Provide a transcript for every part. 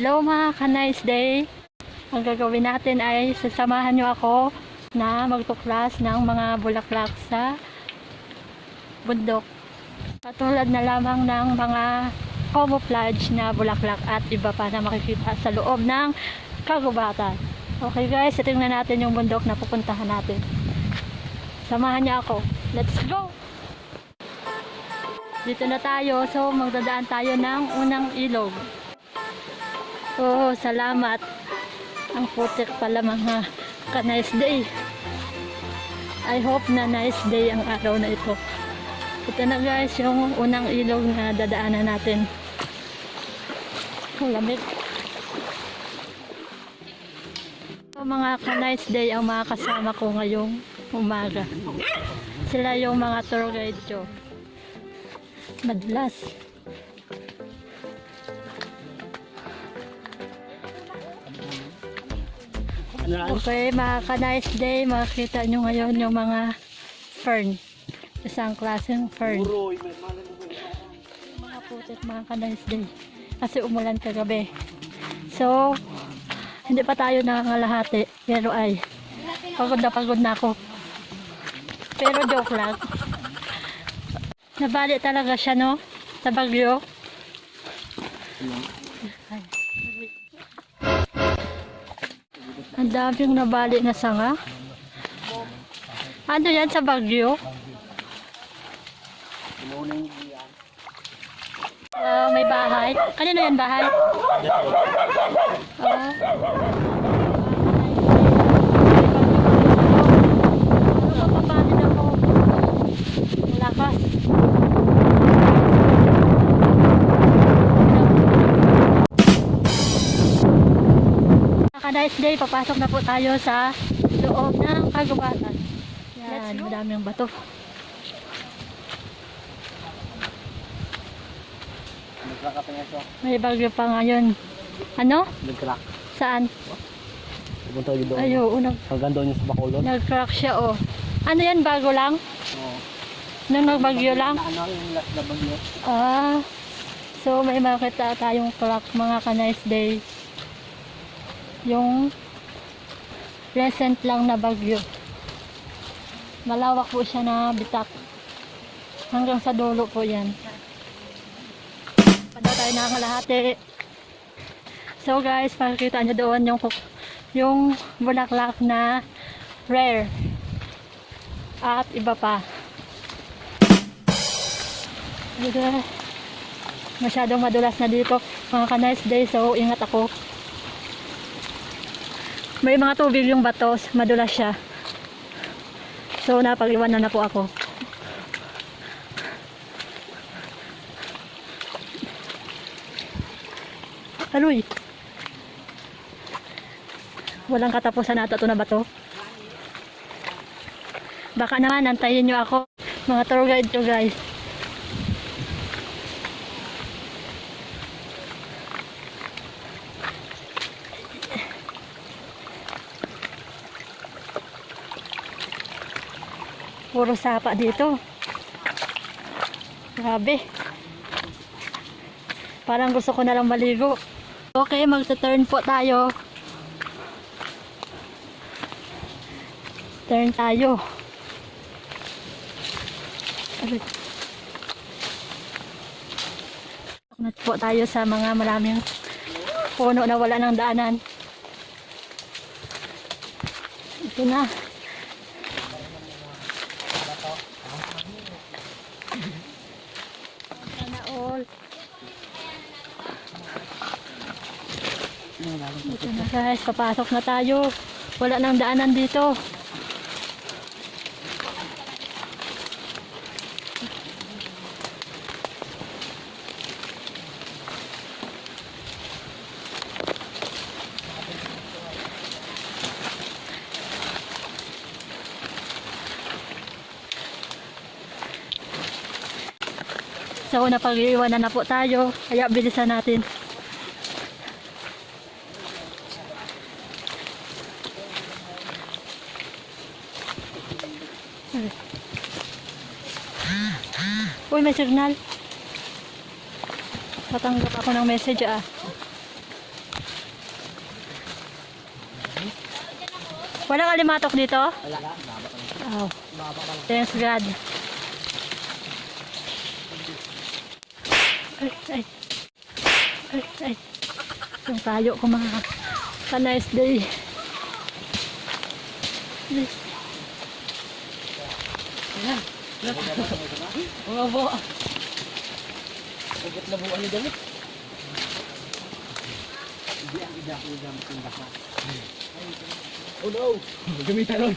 Hello mga ka-nice day. Ang gagawin natin ay sasamahan nyo ako na magtuklas ng mga bulaklak sa bundok. Katulad na lamang ng mga camouflage na bulaklak at iba pa na makikita sa loob ng kagubatan. Okay guys, tingnan natin yung bundok na pupuntahan natin. Samahan niyo ako. Let's go! Dito na tayo. So, magdadaan tayo ng unang ilog. Oh, salamat. Ang putik pala mga ka-nice day. I hope na nice day ang araw na ito. Ito na guys, yung unang ilog na dadaanan natin. Ang lamig. So, mga ka-nice day ang mga kasama ko ngayong umaga. Sila yung mga tour guide ko. Madalas. Okay, mga ka-nice day, makikita nyo ngayon yung mga fern. Isang klaseng fern. Mga putik, mga ka-nice day. Kasi umulan kagabi. So, hindi pa tayo nangangalahati. Pero ay, pagod na pagod na ako. Pero joke lang. Nabali talaga siya, no? Sa Bagyo. Ang daming nabali na sanga. Ano yan sa Bagyo? Ah, may bahay. Kanino yan bahay? Naka-nice day, papasok na po tayo sa loob ng kagubatan. Yan, bato. Ka pa siya. May bagyo pa ngayon. Ano? Nag-crack. Saan? Pupunta yun doon. Ayo, unag Hanggang doon yung sa Bacolod. nag-crack siya oh. Ano yan, bago lang? Oo. Nung nagbagyo lang? Ano yung last na bagyo? Ah, so may makita tayong crack mga ka-nice day. Yung recent lang na bagyo. Malawak po siya na bitak. Hanggang sa dulo po yan. Pada tayo nakakalahati. So guys, makikita nyo doon yung yung bulaklak na rare. At iba pa. Masyadong madulas na dito. Mga ka-nice day, so ingat ako. May mga tubig yung batos, madulas siya. So napag-iwanan na po ako. Aluy! Walang katapusan na ito na bato. Baka naman, antayin nyo ako. Mga tour guide to guys. Puro sapa dito. Grabe. Parang gusto ko na lang maligo. Okay, magta-turn po tayo. Turn tayo. Nat po tayo sa mga maraming puno na wala ng daanan. Ito na. Sana all. Ito na guys, papasok na tayo. Wala nang daanan dito. So, napag-iwanan na po tayo. Kaya bilisan natin. Uy, may signal. Matanggap ako ng message ah. Wala kalimatok dito? Wala. Oh. Thanks God. Ay, ay. Ay, ay. Yung tayo ko mga. Have a nice day. Nice. Mga bo. Sagot na buwan damit. Hindi ang ida ko gamit yung baka. Oh no! Gamitan nun.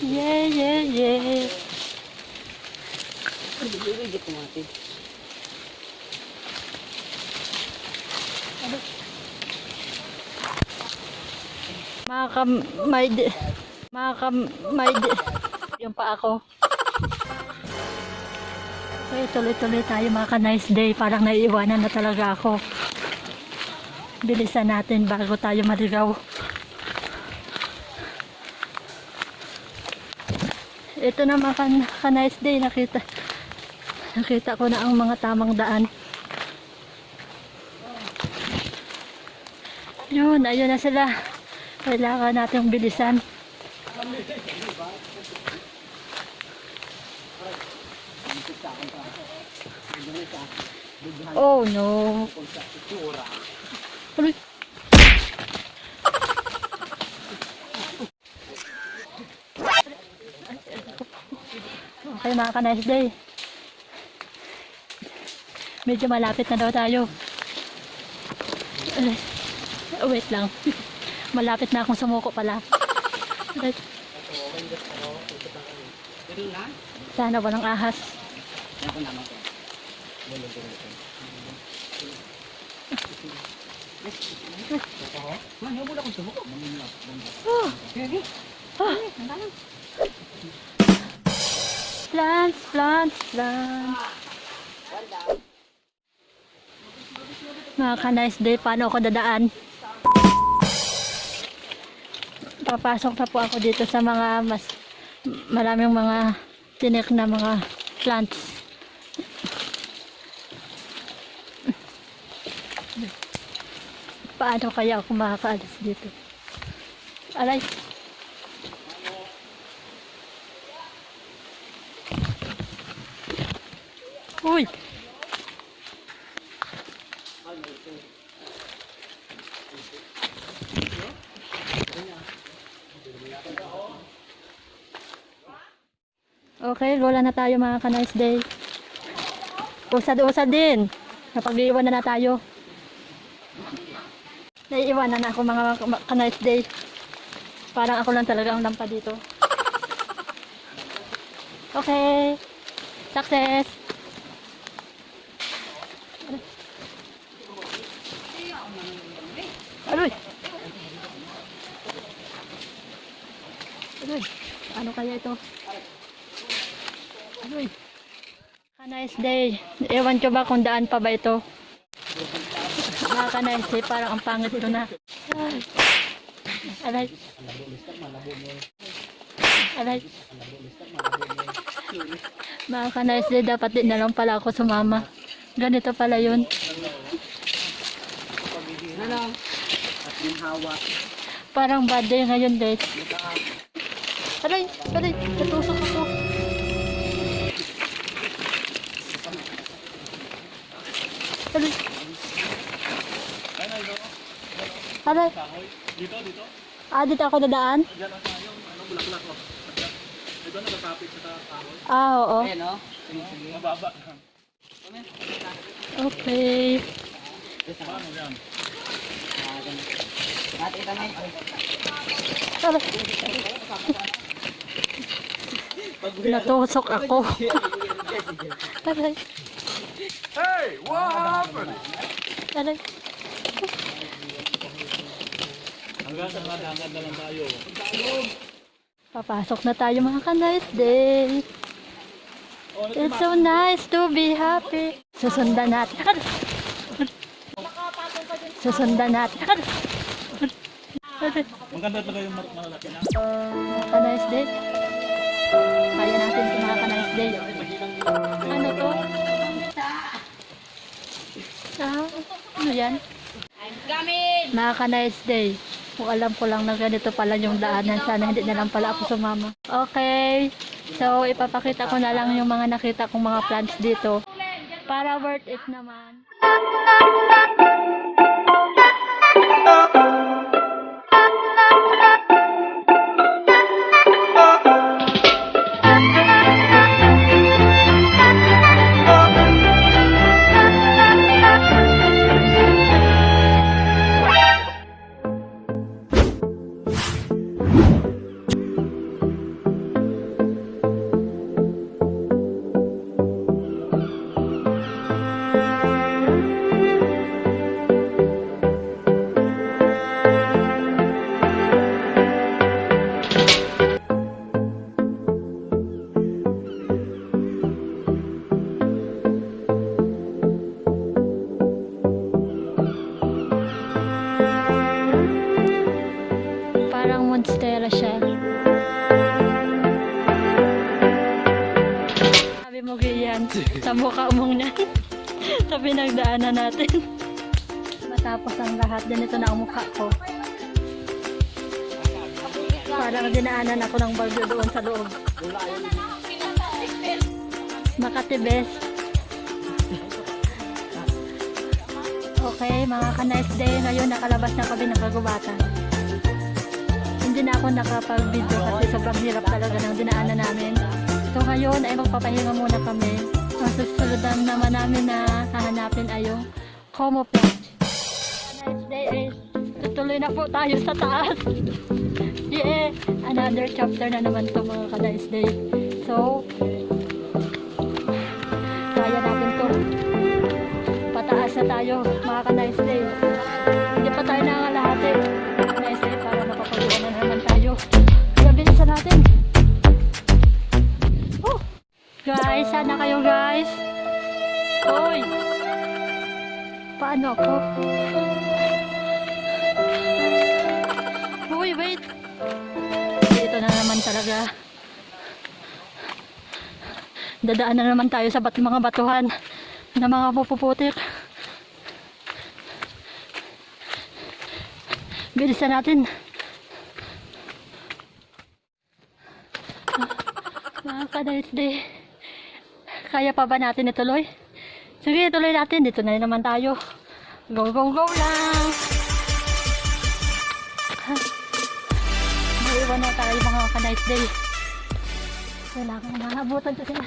Yeah, yeah, yeah. Hindi ko mati. Mga kam... May... di- Mga kam... May... di- Yung pa ako. Okay, tuloy-tuloy tayo mga ka-nice day. Parang naiiwanan na talaga ako. Bilisan natin bago tayo maligaw. Ito na mga ka- ka-nice day. Nakita, nakita ko na ang mga tamang daan. Yun, ayun na sila. Kailangan natin bilisan. Oh no. Aray. Okay mga ka-nice day. Medyo malapit na daw tayo. Wait lang. Malapit na akong sumuko pala. Sana walang ahas. Oh. Ah. Plants, plants, plants. Mga ka-nice day, paano ako dadaan? Papasok na po ako dito sa mga mas maraming mga tinik na mga plants. Paano kaya ako makakaalis dito? Aray. Uy! Okay, rola na tayo mga ka-nice day. Usad-usad din. Napag-iwan na na tayo. Naiiwanan na ako mga ka-nice day. Parang ako lang talaga ang lampa dito. Okay. Success. Aroy. Aroy. Ano kaya ito? Aroy. A nice day. Ewan ko ba kung daan pa ba ito? Nakaka-nice day. Parang ang pangit ito na. Ay. Aray. Aray. Mga ka-nice day, dapat din na lang pala ako sumama. Ganito pala yun. Ano? At yung. Parang bad day ngayon, guys. Aray, aray, natusok ako. Aray. Dito, dito. Ah, dito ako dadaan? Diyan ang tayo. Ano, bulaklak ko. Ito nakatapit sa kahoy. Ah, oo. Ayan o. Sige, sige. Mababa. Okay. Paano yan? Ah, ito na Aray. Natusok ako. Aray. Hey, what happened? Aray. Hanggang sa hangad na lang tayo. Papasok na tayo mga ka-nice day. It's so nice to be happy. Susundan natin. Susundan natin. Maganda talaga yung malalaki na. Ka-nice day. Kaya natin ito mga ka-nice day. Ano to? Ah, Ano yan? Mga ka-nice day. Kung alam ko lang na ganito pala yung daanan, sana hindi na lang pala ako sumama. Okay. So, ipapakita ko na lang yung mga nakita kong mga plants dito. Para worth it naman. Sa mukha mong yan. sa pinagdaanan natin. Matapos ang lahat, ganito na ang mukha ko. Parang dinaanan ako ng bagyo doon sa loob. Makati best. Okay, mga ka-nice day. Ngayon nakalabas na kami ng kagubatan hindi na ako nakapag-video kasi sobrang hirap talaga ng dinaanan namin. So ngayon ay magpapahinga muna kami. Ang susunod na naman namin na hahanapin ay yung Plot. Next day ay tutuloy na po tayo sa taas. Yeah, another chapter na naman to mga ka-nice day. So, kaya natin to. Pataas na tayo mga ka-nice day. Hindi pa tayo nangalahati. Guys, sana kayo guys. Hoy! Paano ako? Hoy, wait! Ito na naman talaga. Dadaan na naman tayo sa bat mga batuhan na mga pupuputik. Bilisan natin. Mga ka-nice day. Kaya pa ba natin ituloy? Sige, ituloy natin. Dito na naman tayo. Go, go, go lang! Maiwan na tayo mga ka-nice day. Kailangan mahabutan ko sila.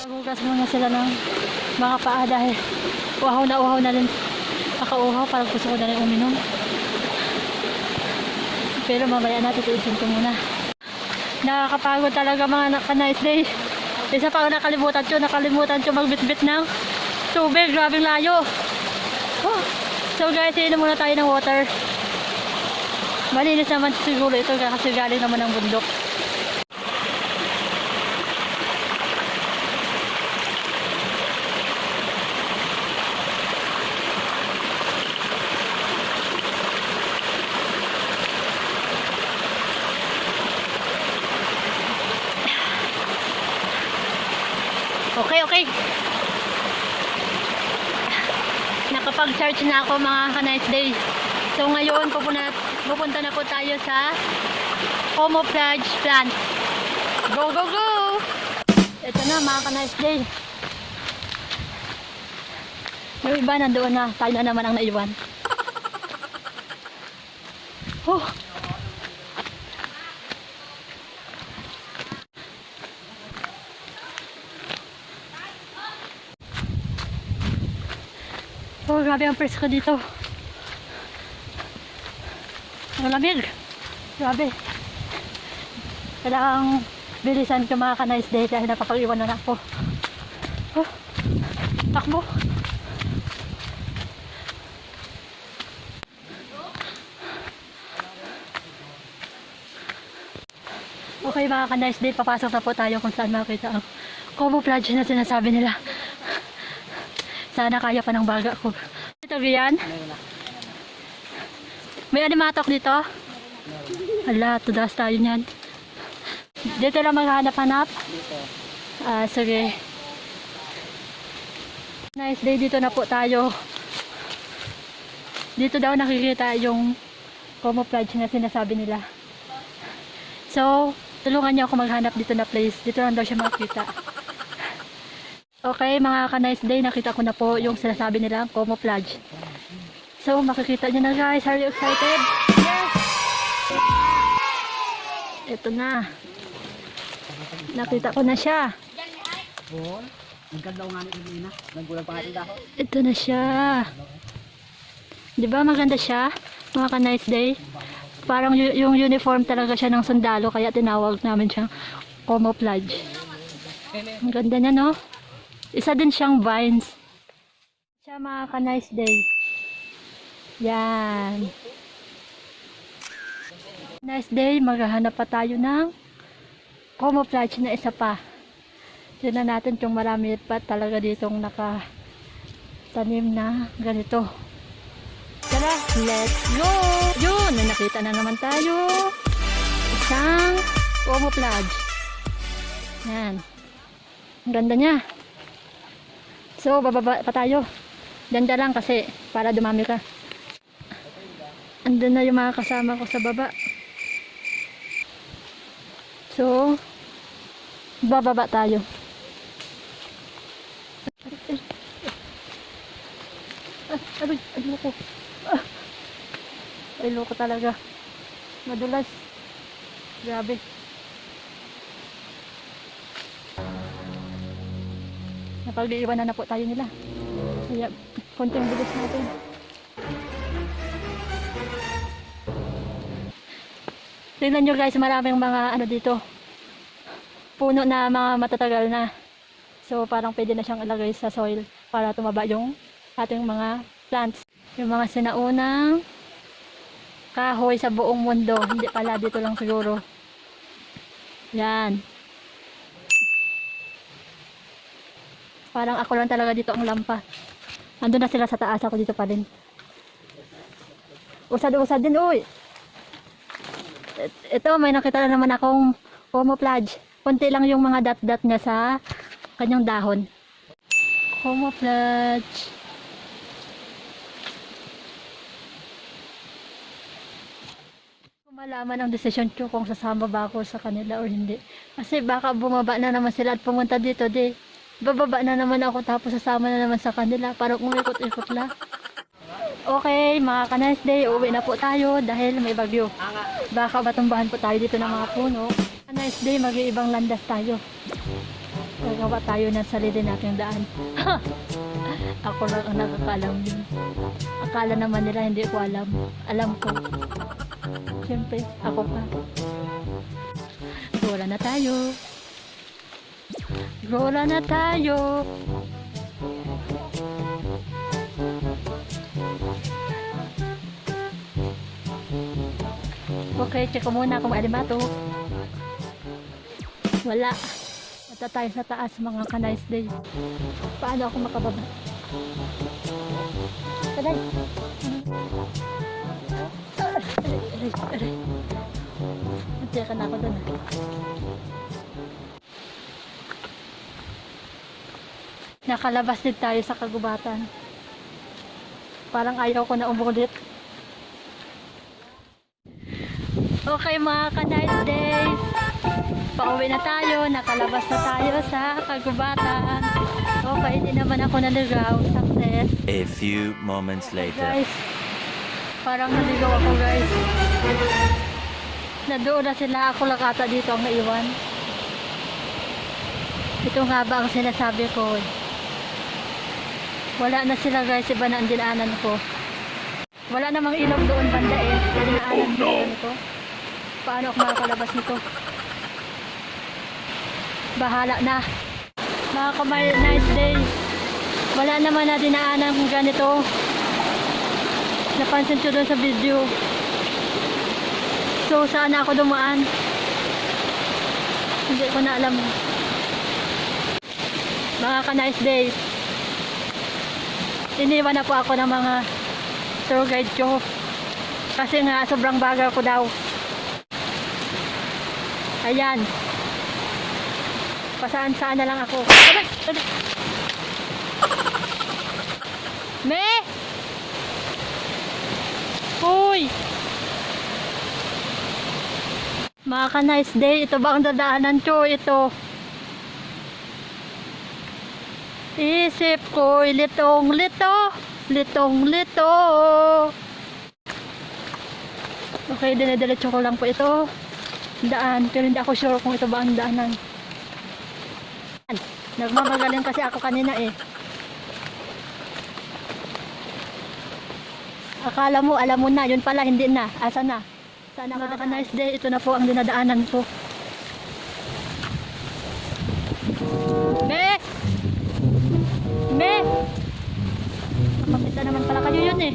Nagugas muna sila ng mga paa dahil uhaw na uhaw na rin. Nakauhaw parang gusto ko na rin uminom. Pero mamaya natin tiisin ko muna. Nakakapagod talaga mga naka-nice day. Isa pa ang nakalimutan ko, nakalimutan ko magbitbit ng tubig. Grabing layo. So guys, inom muna tayo ng water. Malinis naman siguro ito kasi galing naman ng bundok. Okay, okay. Nakapag-charge na ako mga ka-nice day. So ngayon, pupunta, pupunta na po tayo sa Homoplage plant. Go, go, go! Ito na mga ka-nice day. Yung iba nandoon na. Tayo na naman ang naiwan. Grabe ang presko dito. Ang lamig. Grabe. Kailangang bilisan ka mga ka-nice day dahil napapag-iwan na ako. Oh, takbo. Okay mga ka-nice day, papasok na po tayo kung saan makita ang camouflage na sinasabi nila. Sana kaya pa ng baga ko. Rian. May animatok dito? Hala, tudas tayo niyan. Dito lang maghanap-hanap. Dito. Ah, sige. Nice day dito na po tayo. Dito daw nakikita yung camouflage na sinasabi nila. So, tulungan niyo ako maghanap dito na place. Dito lang daw siya makikita. Okay, mga ka-nice day, nakita ko na po yung sinasabi nila, camouflage. So, makikita niyo na guys. Are you excited? Yes! Ito na. Nakita ko na siya. Ito na siya. Di ba maganda siya? Mga ka-nice day. Parang yu- yung uniform talaga siya ng sundalo kaya tinawag namin siyang camouflage. Ang ganda niya no? Isa din siyang vines. Siya mga ka-nice day. Yan. Nice day, maghahanap pa tayo ng camouflage na isa pa. Tignan natin kung marami pa talaga ditong naka tanim na ganito. Tara, let's go! Yun, may nakita na naman tayo. Isang camouflage. Yan. Ang ganda niya. So, bababa pa tayo. Ganda lang kasi para dumami ka. Andun na yung mga kasama ko sa baba. So, bababa tayo. Ah, aray, ay loko. Ah, ay loko talaga. Madulas. Grabe. Napag-iiwanan na po tayo nila. Kaya, konting bilis natin. Tingnan nyo guys, maraming mga ano dito. Puno na mga matatagal na. So parang pwede na siyang ilagay sa soil para tumaba yung ating mga plants. Yung mga sinaunang kahoy sa buong mundo. Hindi pala dito lang siguro. Yan. Parang ako lang talaga dito ang lampa. Nandun na sila sa taas ako dito pa rin. Usad-usad din, uy. Ito, may nakita na naman akong camouflage. Kunti lang yung mga dot-dot niya sa kanyang dahon. Kung malaman ang decision ko kung sasama ba ako sa kanila or hindi. Kasi baka bumaba na naman sila at pumunta dito, di. Bababa na naman ako tapos sasama na naman sa kanila. Parang umikot-ikot lang. Okay, mga ka-nice day, uwi na po tayo dahil may bagyo. Baka matumbahan po tayo dito ng mga puno. A nice day, mag-iibang landas tayo. Gagawa tayo ng sarili nating daan. Ako lang ang nakakalam din. Akala naman nila hindi ko alam. Alam ko. Siyempre, ako pa. Rola na tayo. Rola na tayo. Okay, check ko muna kung alimato. Wala. Punta tayo sa taas mga ka-nice day. Paano ako makababa? Taday. Aray, aray, aray. Nandiyan na ako doon. Nakalabas din tayo sa kagubatan. Parang ayaw ko na umulit. Okay mga ka-nice days. Pauwi na tayo. Nakalabas na tayo sa kagubatan. Okay, hindi naman ako naligaw. Success. A few moments later. Guys, parang naligaw ako guys. Nandoon na sila. Ako lang ata dito ang naiwan. Ito nga ba ang sinasabi ko eh. Wala na sila guys. Iba na ang dinaanan ko. Wala namang ilog doon banda eh. Dinaanan ko nito. Paano ako makakalabas nito? Bahala na. Mga kamay, nice day. Wala naman na dinaanan kung ganito. Napansin ko doon sa video. So, saan ako dumaan? Hindi ko na alam. Mga ka-nice day. Iniwan na po ako ng mga tour guide ko. Kasi nga, sobrang bagal ko daw. Ayan. Pasaan-saan na lang ako. Me! Uy! Mga ka-nice day, ito ba ang dadaanan ko? Ito. Isip ko, litong lito, litong lito. Okay, dinediretso ko lang po ito. Daan, pero hindi ako sure kung ito ba ang daanan. Nagmamagaling kasi ako kanina eh. Akala mo, alam mo na, yun pala, hindi na. Asa na? Sana mga nice day, ito na po ang dinadaanan ko. Me! Kapakita naman pala kayo yun eh.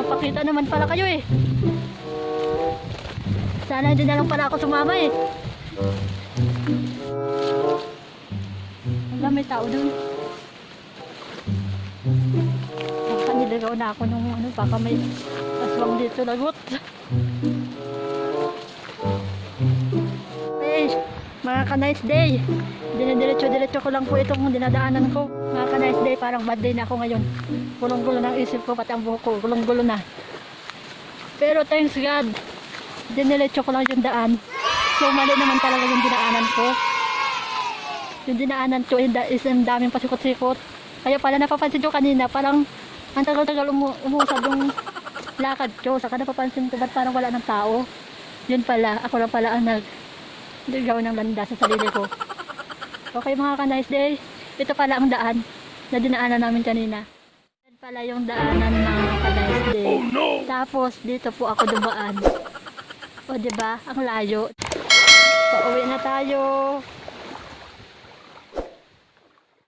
Kapakita naman pala kayo eh. Sana hindi na lang pala ako sumama eh. Wala, may tao dun. Baka niligaw na ako nung ano, baka may aswang dito lagot. Mga ka-nice day. Dinidiretso-diretso ko lang po itong dinadaanan ko. Mga ka-nice day, parang bad day na ako ngayon. Gulong-gulo ng isip ko, pati ang buhok ko, gulong-gulo na. Pero thanks God, diniretso ko lang yung daan. So mali naman talaga yung dinaanan ko. Yung dinaanan ko is- ang daming pasikot-sikot. Kaya pala napapansin ko kanina, parang ang tagal-tagal umu umusad yung lakad ko. Saka napapansin ko, ba't parang wala ng tao? Yun pala, ako lang pala ang nag ligaw ng landa sa sarili ko. Okay mga ka-nice day, ito pala ang daan na dinaanan namin kanina. Yan pala yung daanan ng ka-nice day. Tapos dito po ako dumaan. O, ba? Ang layo. Pauwi na tayo.